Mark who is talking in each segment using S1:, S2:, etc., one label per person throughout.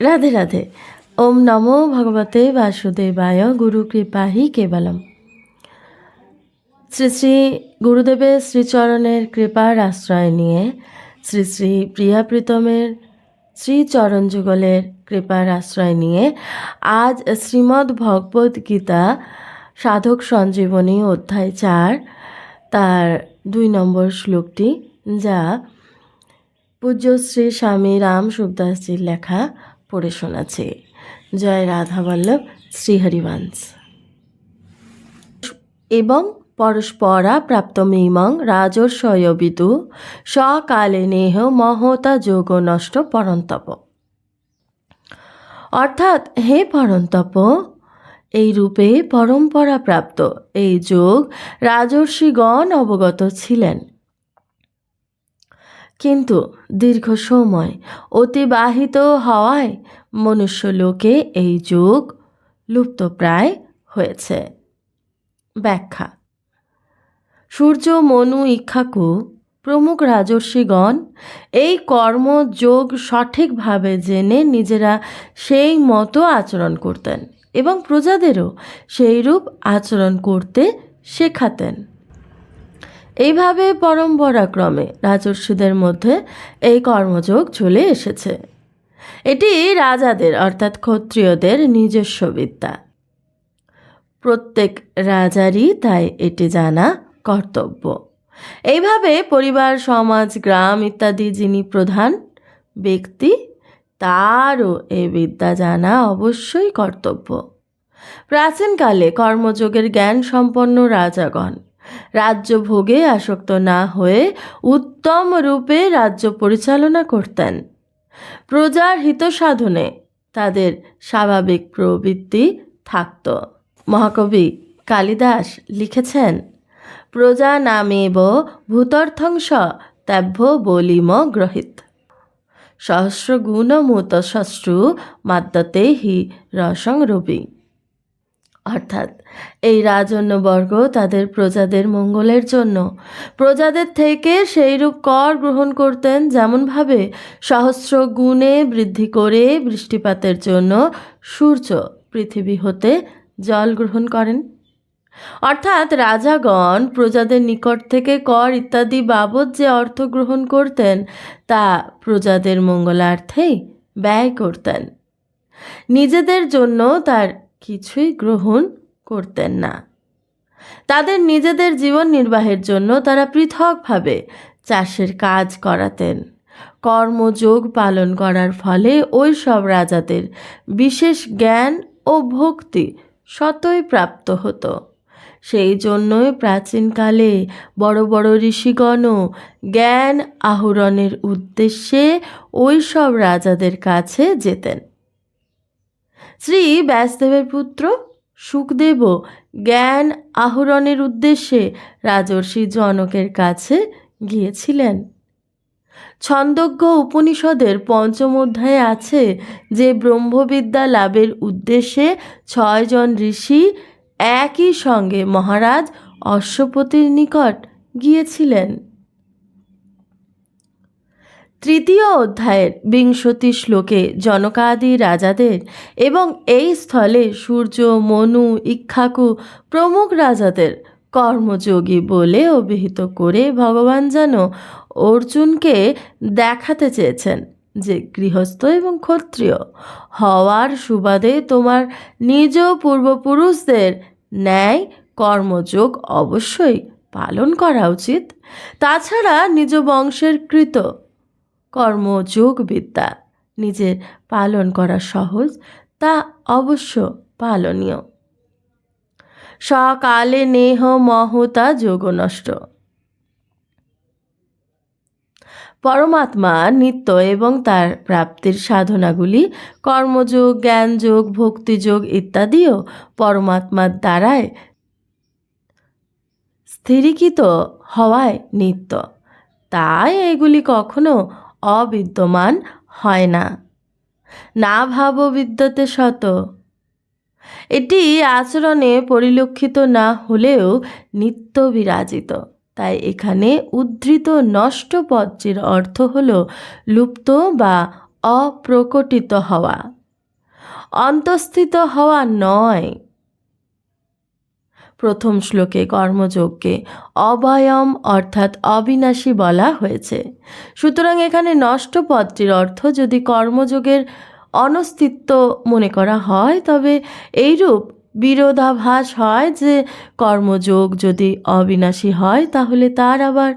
S1: রাধে রাধে। ওম নমো ভগবতে বাসুদেবায় গুরু কৃপাহি কেবলম। শ্রী শ্রী গুরুদেবের শ্রীচরণের কৃপার আশ্রয় নিয়ে শ্রী শ্রী প্রিয়া প্রীতমের শ্রীচরণ যুগলের কৃপার আশ্রয় নিয়ে আজ শ্রীমদ্ ভগবদ গীতা সাধক সঞ্জীবনী অধ্যায় চার, তার দুই নম্বর শ্লোকটি, যা পূজ্য শ্রী স্বামী রাম সুখদাসজির লেখা পড়ে শোনাচ্ছে। জয় রাধা বল্লভ শ্রীহরিবংশ। এবং পরস্পরা প্রাপ্ত প্রাপ্তমিমং রাজর্ষয়বিদু সকালে নেহ মহতা যোগ নষ্ট পরন্তপ। অর্থাৎ হে পরন্তপ, এই রূপে পরম্পরা প্রাপ্ত এই যোগ রাজর্ষিগণ অবগত ছিলেন। কিন্তু দীর্ঘ সময় অতিবাহিত হওয়ায় মনুষ্যলোকে এই যোগ লুপ্তপ্রায় হয়েছে। ব্যাখ্যা। সূর্য, মনু, ইক্ষাকু, প্রমুখ রাজর্ষিগণ এই কর্মযোগ সঠিকভাবে জেনে নিজেরা সেই মতো আচরণ করতেন এবং প্রজাদেরও সেইরূপ আচরণ করতে শেখাতেন। এইভাবে পরম্পরাক্রমে রাজর্ষিদের মধ্যে এই কর্মযোগ চলে এসেছে। এটি রাজাদের, অর্থাৎ ক্ষত্রিয়দের নিজস্ব বিদ্যা। প্রত্যেক রাজারই তাই এটি জানা কর্তব্য। এইভাবে পরিবার, সমাজ, গ্রাম ইত্যাদি যিনি প্রধান ব্যক্তি, তারও এ বিদ্যা জানা অবশ্যই কর্তব্য। প্রাচীনকালে কর্মযোগের জ্ঞান সম্পন্ন রাজাগণ রাজ্য ভোগে আসক্ত না হয়ে উত্তম রূপে রাজ্য পরিচালনা করতেন। প্রজার হিত সাধনে তাদের স্বাভাবিক প্রবৃত্তি থাকত। মহাকবি কালিদাস লিখেছেন, প্রজা নামেব ভূতর্থংস তেভ্য বলিম গ্রহিত। সহস্র গুণমূত শশ্রু মাদ্যতে হি রসং রবি অর্থাৎ এই রাজন্যবর্গ তাদের প্রজাদের মঙ্গলের জন্য। প্রজাদের থেকে সেইরূপ কর গ্রহণ করতেন যেমনভাবে সহস্র গুণে বৃদ্ধি করে বৃষ্টিপাতের জন্য সূর্য পৃথিবী হতে জল গ্রহণ করেন। অর্থাৎ রাজাগণ প্রজাদের নিকট থেকে কর ইত্যাদি বাবদ যে অর্থ গ্রহণ করতেন, তা প্রজাদের মঙ্গলার্থেই ব্যয় করতেন। নিজেদের জন্য তার কিছুই গ্রহণ করতেন না। তাদের নিজেদের জীবন নির্বাহের জন্য তারা পৃথকভাবে চাষের কাজ করাতেন। কর্মযোগ পালন করার ফলে ওই সব রাজাদের বিশেষ জ্ঞান ও ভক্তি সতই প্রাপ্ত হতো। সেই জন্যই প্রাচীনকালে বড় বড় ঋষিগণও জ্ঞান আহরণের উদ্দেশ্যে ওই সব রাজাদের কাছে যেতেন। শ্রী ব্যাসদেবের পুত্র সুখদেবও জ্ঞান আহরণের উদ্দেশ্যে রাজর্ষি জনকের কাছে গিয়েছিলেন। ছন্দজ্ঞ উপনিষদের পঞ্চম অধ্যায়ে আছে যে ব্রহ্মবিদ্যা লাভের উদ্দেশ্যে ছয়জন ঋষি একই সঙ্গে মহারাজ অশ্বপতির নিকট গিয়েছিলেন। তৃতীয় অধ্যায়ের বিংশতি শ্লোকে জনকাদি রাজাদের এবং এই স্থলে সূর্য, মনু, ইক্ষাকু প্রমুখ রাজাদের কর্মযোগী বলে অভিহিত করে ভগবান যেন অর্জুনকে দেখাতে চেয়েছেন যে গৃহস্থ এবং ক্ষত্রিয়, হওয়ার সুবাদে তোমার নিজ পূর্বপুরুষদের ন্যায় কর্মযোগ অবশ্যই পালন করা উচিত। তাছাড়া নিজ বংশের কৃত কর্মযোগ বিদ্যা নিজের পালন করা সহজ, তা অবশ্য পালনীয়। সকালে নেহ মহতা যোগ নষ্ট পরমাত্মা নিত্য এবং তার প্রাপ্তির সাধনাগুলি কর্মযোগ, জ্ঞানযোগ, ভক্তিযোগ ইত্যাদিও পরমাত্মার দ্বারায় স্থিরীকৃত হওয়ায় নিত্য। তাই এগুলি কখনো অবিদ্যমান হয় না। না ভাব বিদ্যতে শত। এটি আচরণে পরিলক্ষিত না হলেও নিত্য বিরাজিত। তাই এখানে উদ্ধৃত নষ্ট পদ্মের অর্থ হল লুপ্ত বা অপ্রকটিত হওয়া। অন্তস্থিত হওয়া নয়। প্রথম শ্লোকে কর্মযোগকে অবায়ম অর্থাৎ অবিনাশী বলা হয়েছে। সুতরাং এখানে নষ্ট পদটির অর্থ যদি কর্মযোগের অনস্তিত্ব মনে করা হয়, তবে এইরূপ বিরোধাভাস হয় যে কর্মযোগ যদি অবিনাশী হয়, তাহলে তার আবার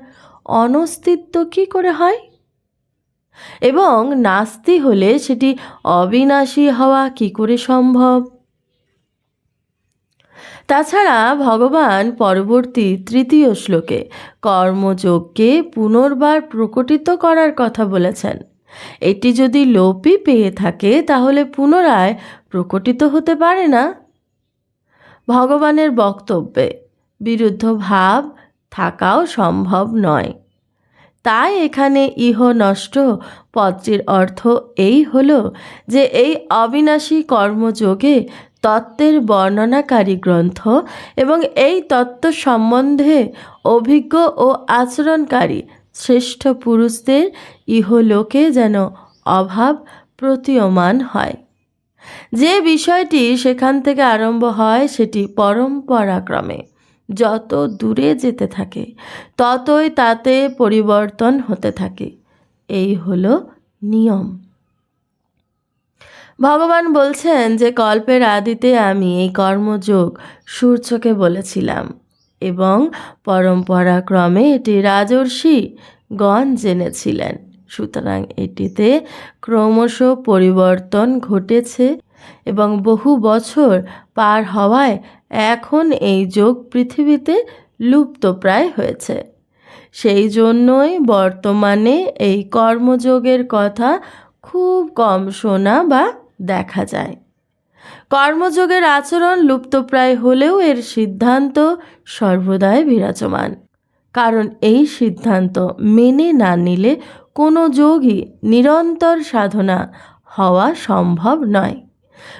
S1: অনস্তিত্ব কি করে হয়? এবং নাস্তি হলে সেটি অবিনাশী হওয়া কি করে সম্ভব? তাছাড়া ভগবান পরবর্তী তৃতীয় শ্লোকে কর্মযোগকে পুনর্বার প্রকটিত করার কথা বলেছেন। এটি যদি লোপই পেয়ে থাকে, তাহলে পুনরায় প্রকটিত হতে পারে না। ভগবানের বক্তব্যে, বিরুদ্ধ ভাব থাকাও সম্ভব নয়। তাই এখানে ইহ নষ্ট পদটির অর্থ এই হলো যে, এই অবিনাশী কর্মযোগে তত্ত্বের বর্ণনাকারী গ্রন্থ এবং এই তত্ত্ব সম্বন্ধে অভিজ্ঞ ও আচরণকারী শ্রেষ্ঠ পুরুষদের ইহলোকে যেন অভাব প্রতীয়মান হয়। যে বিষয়টি সেখান থেকে আরম্ভ হয় সেটি পরম্পরাক্রমে। যত দূরে যেতে থাকে, ততই তাতে পরিবর্তন হতে থাকে। এই হলো নিয়ম। ভগবান বলছেন যে কল্পের আদিতে আমি এই কর্মযোগ সূর্যকে বলেছিলাম এবং পরম্পরাক্রমে এটি রাজর্ষি গণ জেনেছিলেন। সুতরাং এটিতে ক্রমশ পরিবর্তন ঘটেছে এবং বহু বছর পার হওয়ায় এখন এই যোগ পৃথিবীতে লুপ্তপ্রায় হয়েছে। সেই জন্যই বর্তমানে এই কর্মযোগের কথা খুব কম শোনা বা দেখা যায়। কর্মযোগের আচরণ লুপ্তপ্রায় হলেও এর সিদ্ধান্ত সর্বদাই বিরাজমান। কারণ এই সিদ্ধান্ত মেনে না নিলে কোনো যোগই নিরন্তর সাধনা হওয়া সম্ভব নয়।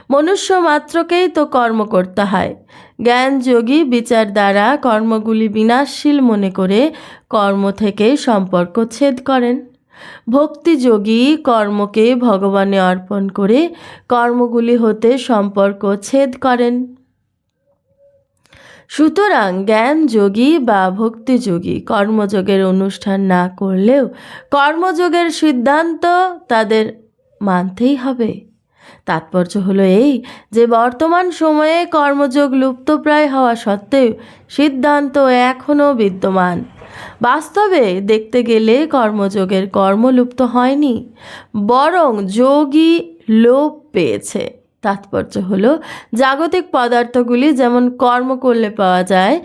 S1: মনুষ্য মাত্রকেই তো কর্ম করতে হয়। জ্ঞান যোগী বিচার দ্বারা কর্মগুলি বিনাশশীল মনে করে কর্ম থেকে সম্পর্ক ছেদ করেন। ভক্তিযোগী কর্মকে ভগবানে অর্পণ করে কর্মগুলি হতে সম্পর্ক ছেদ করেন। সুতরাং জ্ঞান যোগী বা ভক্তিযোগী কর্মযোগের অনুষ্ঠান না করলেও কর্মযোগের সিদ্ধান্ত তাদের মানতেই হবে। তাৎপর্য হলো এই যে বর্তমান সময়ে কর্মযোগ লুপ্তপ্রায় হওয়া সত্ত্বেও সিদ্ধান্ত এখনও বিদ্যমান। বাস্তবে দেখতে গেলে কর্মযোগের কর্মলুপ্ত হয়নি, বরং যোগী লোপ পেয়েছে। তাৎপর্য হলো, জাগতিক পদার্থগুলি যেমন কর্ম করলে পাওয়া যায়,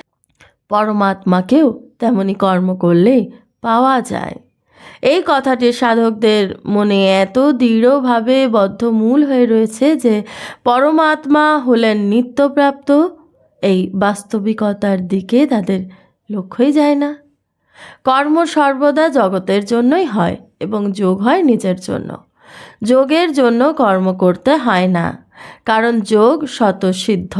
S1: পরমাত্মাকেও তেমনি কর্ম করলেই পাওয়া যায়। এই কথাটি সাধকদের মনে এত দৃঢ়ভাবে বদ্ধমূল হয়ে রয়েছে যে পরমাত্মা হলেন নিত্যপ্রাপ্ত, এই বাস্তবিকতার দিকে তাদের লক্ষ্যই যায় না। কর্ম সর্বদা জগতের জন্যই হয় এবং যোগ হয় নিজের জন্য। যোগের জন্য কর্ম করতে হয় না, কারণ যোগ স্বতঃসিদ্ধ।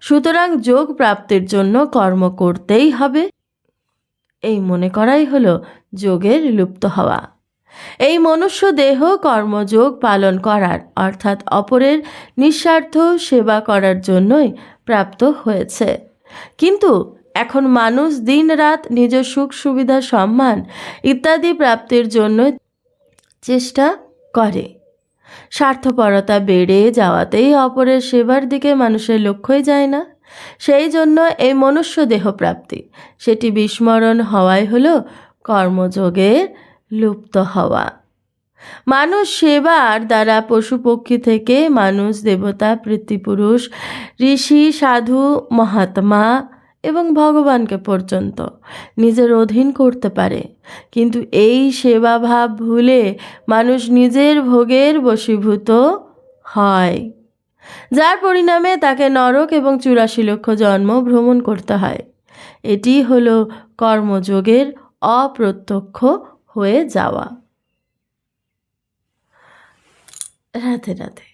S1: সুতরাং যোগ প্রাপ্তির জন্য কর্ম করতেই হবে। এই মনে করাই হলো যোগের লুপ্ত হওয়া। এই মনুষ্য দেহ কর্মযোগ পালন করার, অর্থাৎ অপরের নিঃস্বার্থ সেবা করার জন্যই প্রাপ্ত হয়েছে। কিন্তু এখন মানুষ দিন রাত নিজ সুখ, সুবিধা, সম্মান ইত্যাদি প্রাপ্তির জন্য চেষ্টা করে। স্বার্থপরতা বেড়ে যাওয়াতেই অপরের সেবার দিকে মানুষের লক্ষ্যই যায় না। সেই জন্য এই মনুষ্য দেহ প্রাপ্তি, সেটি বিস্মরণ হওয়াই হলো কর্মযোগের লুপ্ত হওয়া। মানুষ সেবার দ্বারা পশু পক্ষী থেকে মানুষ দেবতা পৃথিপুরুষ ঋষি, সাধু, মহাত্মা এবং ভগবানকে পর্যন্ত। নিজের অধীন করতে পারে। কিন্তু এই সেবা ভাব ভুলে মানুষ নিজের ভোগের বশীভূত হয়। যার পরিণামে তাকে নরক এবং চুরাশি লক্ষ জন্ম ভ্রমণ করতে হয়। এটি হল কর্মযোগের অপ্রত্যক্ষ হয়ে যাওয়া। রাধে রাধে।